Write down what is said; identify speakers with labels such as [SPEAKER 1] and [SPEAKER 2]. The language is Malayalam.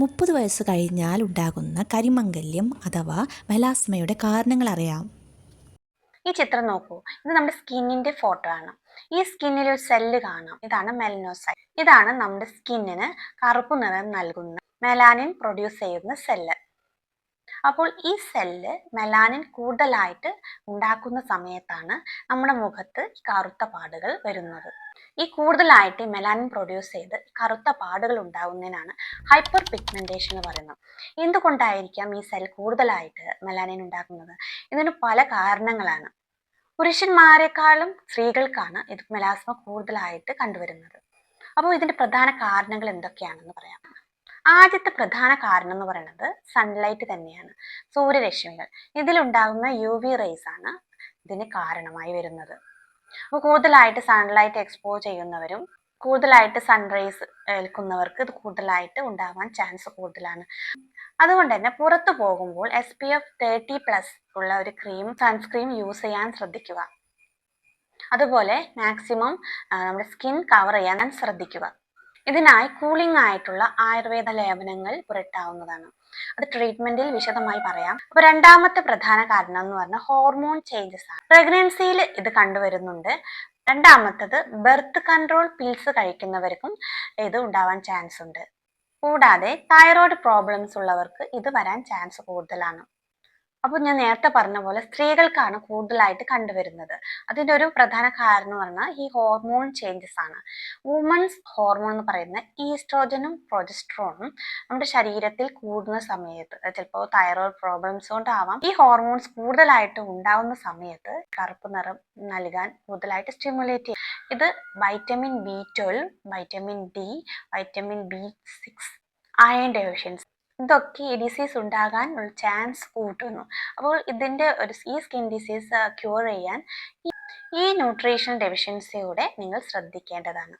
[SPEAKER 1] മുപ്പത് വയസ്സ് കഴിഞ്ഞാൽ ഉണ്ടാകുന്ന കരിമംഗല്യം അഥവാ മെലാസ്മയുടെ കാരണങ്ങൾ അറിയാം.
[SPEAKER 2] ഈ ചിത്രം നോക്കൂ. ഇത് നമ്മുടെ സ്കിന്നിന്റെ ഫോട്ടോ ആണ്. ഈ സ്കിന്നിൽ ഒരു സെല്ല് കാണാം. ഇതാണ് മെലനോസൈറ്റ് ഇതാണ് നമ്മുടെ സ്കിന്നിന് കറുപ്പ് നിറം നൽകുന്ന മെലാനിൻ പ്രൊഡ്യൂസ് ചെയ്യുന്ന സെല്ല്. അപ്പോൾ ഈ സെല്ല് മെലാനിൻ കൂടുതലായിട്ട് ഉണ്ടാക്കുന്ന സമയത്താണ് നമ്മുടെ മുഖത്ത് കറുത്ത പാടുകൾ വരുന്നത്. ഈ കൂടുതലായിട്ട് മെലാനിൻ പ്രൊഡ്യൂസ് ചെയ്ത് കറുത്ത പാടുകൾ ഉണ്ടാകുന്നതിനാണ് ഹൈപ്പർ പിഗ്മെന്റേഷൻ എന്ന് പറയുന്നത്. എന്തുകൊണ്ടായിരിക്കാം ഈ സെൽ കൂടുതലായിട്ട് മെലാനിൻ ഉണ്ടാക്കുന്നത്? ഇതിന് പല കാരണങ്ങളാണ്. പുരുഷന്മാരെക്കാളും സ്ത്രീകൾക്കാണ് ഇത് മെലാസ്മ കൂടുതലായിട്ട് കണ്ടുവരുന്നത്. അപ്പോൾ ഇതിന്റെ പ്രധാന കാരണങ്ങൾ എന്തൊക്കെയാണെന്ന് പറയാം. ആദ്യത്തെ പ്രധാന കാരണം എന്ന് പറയുന്നത് സൺലൈറ്റ് തന്നെയാണ്. സൂര്യരശ്മികൾ. ഇതിലുണ്ടാകുന്ന യു വി റേസ് ആണ് ഇതിന് കാരണമായി വരുന്നത്. അപ്പോൾ കൂടുതലായിട്ട് സൺലൈറ്റ് എക്സ്പോസ് ചെയ്യുന്നവരും കൂടുതലായിട്ട് സൺറൈസ് ഏൽക്കുന്നവർക്ക് ഇത് കൂടുതലായിട്ട് ഉണ്ടാവാൻ ചാൻസ് കൂടുതലാണ്. അതുകൊണ്ട് തന്നെ പുറത്തു പോകുമ്പോൾ S P F thirty plus ഉള്ള ഒരു ക്രീം സൺസ്ക്രീം യൂസ് ചെയ്യാൻ ശ്രദ്ധിക്കുക. അതുപോലെ മാക്സിമം നമ്മുടെ സ്കിൻ കവർ ചെയ്യാൻ ശ്രദ്ധിക്കുക. ഇതിനായി കൂളിംഗ് ആയിട്ടുള്ള ആയുർവേദ ലേപനങ്ങൾ പുരട്ടാവുന്നതാണ്. അത് ട്രീറ്റ്മെന്റിൽ വിശദമായി പറയാം. അപ്പൊ രണ്ടാമത്തെ പ്രധാന കാരണം എന്ന് പറഞ്ഞാൽ ഹോർമോൺ ചേഞ്ചസ് ആണ്. പ്രഗ്നൻസിയിൽ ഇത് കണ്ടുവരുന്നുണ്ട്. രണ്ടാമത്തത് ബർത്ത് കൺട്രോൾ പിൽസ് കഴിക്കുന്നവർക്കും ഇത് ഉണ്ടാവാൻ ചാൻസ് ഉണ്ട്. കൂടാതെ തൈറോയ്ഡ് പ്രോബ്ലംസ് ഉള്ളവർക്ക് ഇത് വരാൻ ചാൻസ് കൂടുതലാണ്. അപ്പോൾ ഞാൻ നേരത്തെ പറഞ്ഞ പോലെ സ്ത്രീകൾക്കാണ് കൂടുതലായിട്ട് കണ്ടുവരുന്നത്. അതിന്റെ ഒരു പ്രധാന കാരണം എന്ന് പറഞ്ഞാൽ ഈ ഹോർമോൺ ചേഞ്ചസ് ആണ്. വുമൺസ് ഹോർമോൺ എന്ന് പറയുന്ന ഈസ്ട്രോജനും പ്രൊജസ്ട്രോണും നമ്മുടെ ശരീരത്തിൽ കൂടുന്ന സമയത്ത് ചിലപ്പോൾ തൈറോയ്ഡ് പ്രോബ്ലംസ് കൊണ്ടാവാം ഈ ഹോർമോൺസ് കൂടുതലായിട്ട് ഉണ്ടാവുന്ന സമയത്ത് കറുപ്പ് നിറം നൽകാൻ കൂടുതലായിട്ട് സ്റ്റിമുലേറ്റ് ചെയ്യും. ഇത് vitamin B twelve vitamin D vitamin B six iron deficiency ഇതൊക്കെ ഈ ഡിസീസ് ഉണ്ടാകാൻ ഉള്ള ചാൻസ് കൂട്ടുന്നു. അപ്പോൾ ഇതിന്റെ ഒരു ഈ സ്കിൻ ഡിസീസ് ക്യൂർ ചെയ്യാൻ ഈ ന്യൂട്രീഷൻ ഡെഫിഷ്യൻസിയുടെ നിങ്ങൾ ശ്രദ്ധിക്കേണ്ടതാണ്.